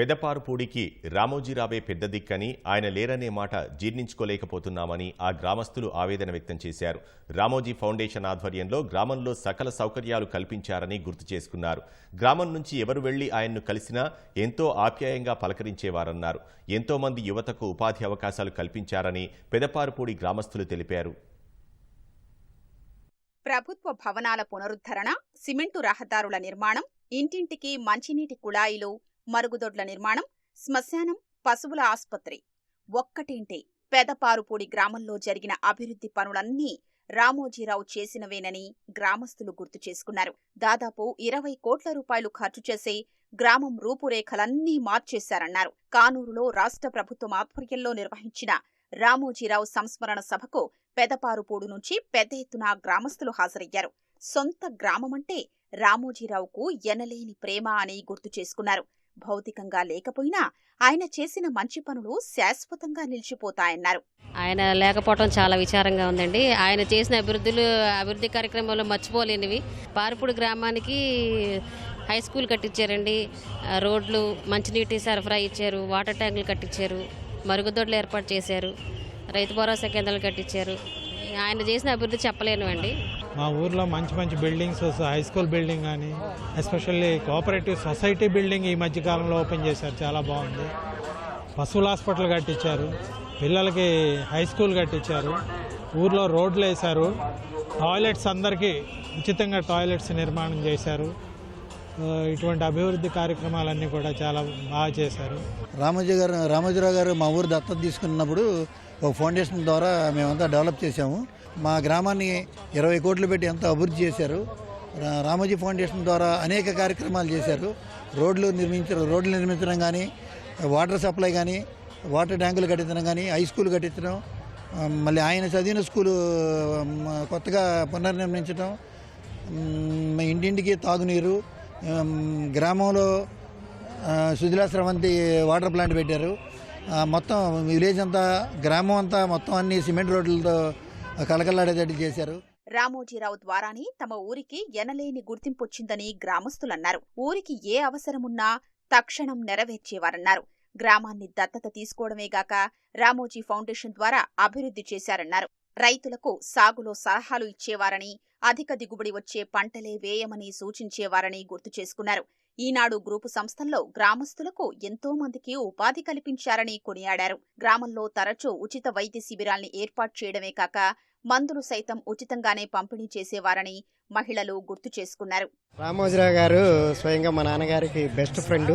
పెదపారుపూడికి రామోజీరావే పెద్ద దిక్కని ఆయన లేరనే మాట జీర్ణించుకోలేకపోతున్నామని ఆ గ్రామస్తులు ఆవేదన వ్యక్తం చేశారు. రామోజీ ఫౌండేషన్ ఆధ్వర్యంలో గ్రామంలో సకల సౌకర్యాలు కల్పించారని గుర్తు చేసుకున్నారు. గ్రామం నుంచి ఎవరు వెళ్ళి ఆయన్ను కలిసినా ఎంతో ఆప్యాయంగా పలకరించేవారన్నారు. ఎంతో మంది యువతకు ఉపాధి అవకాశాలు కల్పించారని పెదపారుపూడి గ్రామస్తులు తెలిపారు. ప్రభుత్వ భవనాల పునరుద్ధరణ సిమెంటు రహదారుల నిర్మాణం ఇంటింటికి మంచినీటి కుళాయిలు మరుగుదొడ్ల నిర్మాణం శ్మశానం పశువుల ఆస్పత్రి. ఒక్కటేంటే పెదపారుపూడి గ్రామంలో జరిగిన అభివృద్ధి పనులన్నీ రామోజీరావు చేసినవేనని గ్రామస్తులు గుర్తు చేసుకున్నారు. దాదాపు ఇరవై కోట్ల రూపాయలు ఖర్చు చేసి గ్రామం రూపురేఖలన్నీ మార్చేశారన్నారు. కానూరులో రాష్ట్ర ప్రభుత్వం ఆధ్వర్యంలో నిర్వహించిన రామోజీరావు సంస్మరణ సభకు పెదపారుపూడు నుంచి పెద్ద ఎత్తున గ్రామస్తులు హాజరయ్యారు. సొంత గ్రామమంటే రామోజీరావుకు ఎనలేని ప్రేమ అని గుర్తు చేసుకున్నారు. భౌతికంగా లేకపోయినా ఆయన చేసిన మంచి పనులు శాశ్వతంగా నిలిచిపోతాయన్నారు. ఆయన లేకపోవడం చాలా విచారంగా ఉందండి. ఆయన చేసిన అభివృద్ధులు అభివృద్ధి కార్యక్రమాలు మర్చిపోలేనివి. పారుపూడి గ్రామానికి హై స్కూల్ కట్టించారండి. రోడ్లు మంచినీటి సరఫరా ఇచ్చారు వాటర్ ట్యాంకులు కట్టించారు మరుగుదొడ్లు ఏర్పాటు చేశారు రైతు భరోసా కేంద్రాలు కట్టించారు. ఆయన చేసిన అభివృద్ధి చెప్పలేను అండి మా ఊర్లో మంచి మంచి బిల్డింగ్స్ హై స్కూల్ బిల్డింగ్ కానీ ఎస్పెషల్లీ కోఆపరేటివ్ సొసైటీ బిల్డింగ్ ఈ మధ్య కాలంలో ఓపెన్ చేశారు. చాలా బాగుంది. పశువుల హాస్పిటల్ కట్టించారు. పిల్లలకి హై స్కూల్ కట్టించారు. ఊర్లో రోడ్లు వేశారు. టాయిలెట్స్ అందరికీ ఉచితంగా టాయిలెట్స్ నిర్మాణం చేశారు. ఇటువంటి అభివృద్ధి కార్యక్రమాలన్నీ కూడా చాలా బాగా చేశారు. రామోజీ గారు రామోజీరావు గారు మా ఊరు దత్తత తీసుకున్నప్పుడు ఒక ఫౌండేషన్ ద్వారా మేమంతా డెవలప్ చేశాము. మా గ్రామాన్ని ఇరవై కోట్లు పెట్టి ఎంతో అభివృద్ధి చేశారు. రా- రామోజీ ఫౌండేషన్ ద్వారా అనేక కార్యక్రమాలు చేశారు. రోడ్లు నిర్మించారు రోడ్లు నిర్మించడం కానీ వాటర్ సప్లై కానీ వాటర్ ట్యాంకులు కట్టించడం కానీ హై స్కూల్ కట్టించడం మళ్ళీ ఆయన చదివిన స్కూలు కొత్తగా పునర్నిర్మించడం ఇంటింటికి తాగునీరు గ్రామంలో ఆ, సుజలా స్రవంతి వాటర్ ప్లాంట్ పెట్టారు. మొత్తం విలేజ్ అంతా గ్రామం అంతా మొత్తం అన్ని సిమెంట్ రోడ్లతో కలకలాడేటట్టు చేశారు. రామోజీరావు ద్వారానే తమ ఊరికి ఎనలేని గుర్తింపొచ్చిందని గ్రామస్తులన్నారు. ఊరికి ఏ అవసరమున్నా తక్షణం నెరవేర్చేవారన్నారు. గ్రామాన్ని దత్తత తీసుకోవడమేగాక రామోజీ ఫౌండేషన్ ద్వారా అభివృద్ధి చేశారన్నారు. రైతులకు సాగులో సలహాలు ఇచ్చేవారని అధిక దిగుబడి వచ్చే పంటలే వేయమని సూచించేవారని గుర్తు చేసుకున్నారు. ఈనాడు గ్రూపు సంస్థల్లో గ్రామస్తులకు ఎంతో మందికి ఉపాధి కల్పించారని కొనియాడారు. గ్రామంలో తరచూ ఉచిత వైద్య శిబిరాల్ని ఏర్పాటు చేయడమే కాక మందులు సైతం ఉచితంగానే పంపిణీ చేసేవారని మహిళలు గుర్తు చేసుకున్నారు. రామోజీరావు గారు స్వయంగా మా నాన్నగారికి బెస్ట్ ఫ్రెండ్.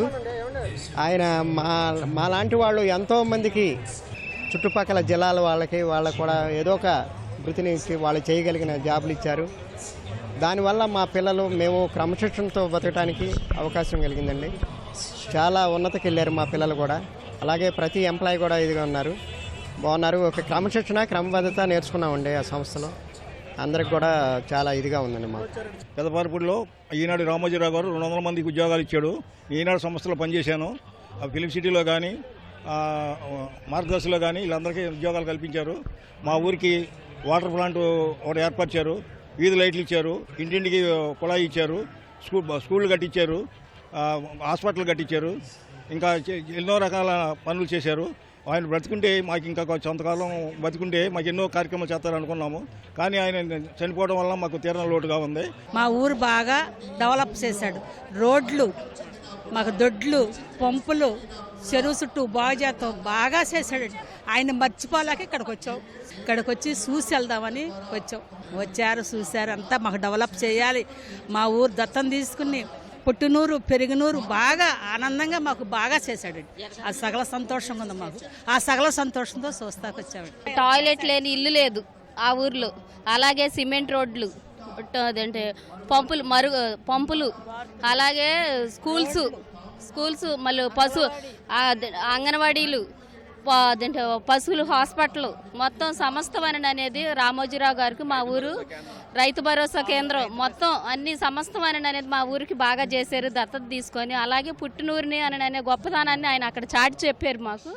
ఆయన మా మా లాంటి వాళ్ళు ఎంతో మందికి చుట్టుపక్కల జిల్లాల వాళ్ళకి వాళ్ళకు కూడా ఏదో ఒక వృత్తిని ఇచ్చి వాళ్ళు చేయగలిగిన జాబులు ఇచ్చారు. దానివల్ల మా పిల్లలు మేము క్రమశిక్షణతో బతకడానికి అవకాశం కలిగిందండి. చాలా ఉన్నతకి వెళ్ళారు మా పిల్లలు కూడా. అలాగే ప్రతి ఎంప్లాయీ కూడా ఇదిగా ఉన్నారు. బాగున్నారు. ఒక క్రమశిక్షణ క్రమబద్ధత నేర్చుకున్నామండి ఆ సంస్థలో. అందరికి కూడా చాలా ఇదిగా ఉందండి మాకు. పెదపారపూడిలో ఈనాడు రామోజీరావు గారు రెండు వందల మందికి ఉద్యోగాలు ఇచ్చాడు. ఈనాడు సంస్థలో పనిచేశాను. ఆ ఫిలిం సిటీలో కానీ మార్గదర్శిలో కానీ వీళ్ళందరికీ ఉద్యోగాలు కల్పించారు. మా ఊరికి వాటర్ ప్లాంట్ ఒకటి ఏర్పరిచారు. వీధి లైట్లు ఇచ్చారు. ఇంటింటికి కుళాయి ఇచ్చారు. స్కూల్ స్కూళ్ళు కట్టించారు హాస్పిటల్ కట్టించారు ఇంకా ఎన్నో రకాల పనులు చేశారు. ఆయన బ్రతుకుంటే మాకు ఇంకా కొంతకాలం బతుకుంటే మాకు ఎన్నో కార్యక్రమాలు చేస్తారు అనుకున్నాము కానీ ఆయన చనిపోవడం వల్ల మాకు తీరన లోటుగా ఉంది. మా ఊరు బాగా డెవలప్ చేశాడు. రోడ్లు మాకు దొడ్లు పంపులు చెరువు చుట్టూ బాగు చేస్తాం బాగా చేశాడు. ఆయన మర్చిపోలేక ఇక్కడికి వచ్చాం. ఇక్కడికి వచ్చి చూసి వెళ్దామని వచ్చాం. వచ్చారు చూశారు అంతా మాకు డెవలప్ చేయాలి. మా ఊరు దత్తం తీసుకుని పుట్టినూరు పెరిగినూరు బాగా ఆనందంగా మాకు బాగా చేశాడు ఆ సగల సంతోషంగా ఉంది మాకు. ఆ సగల సంతోషంతో చూస్తాకు వచ్చాడు టాయిలెట్ లేని ఇల్లు లేదు ఆ ఊర్లో. అలాగే సిమెంట్ రోడ్లు అదంటే పంపులు మరుగు పంపులు అలాగే స్కూల్స్ స్కూల్స్ మళ్ళీ పశు అంగన్వాడీలు పశువులు హాస్పిటల్ మొత్తం సమస్తమని అనేది రామోజీరావు గారికి మా ఊరు. రైతు భరోసా కేంద్రం మొత్తం అన్ని సమస్తమని అనేది మా ఊరికి బాగా చేశారు దత్తత తీసుకొని. అలాగే పుట్టినూరిని అని అనే గొప్పతనాన్ని ఆయన అక్కడ చాటి చెప్పారు మాకు.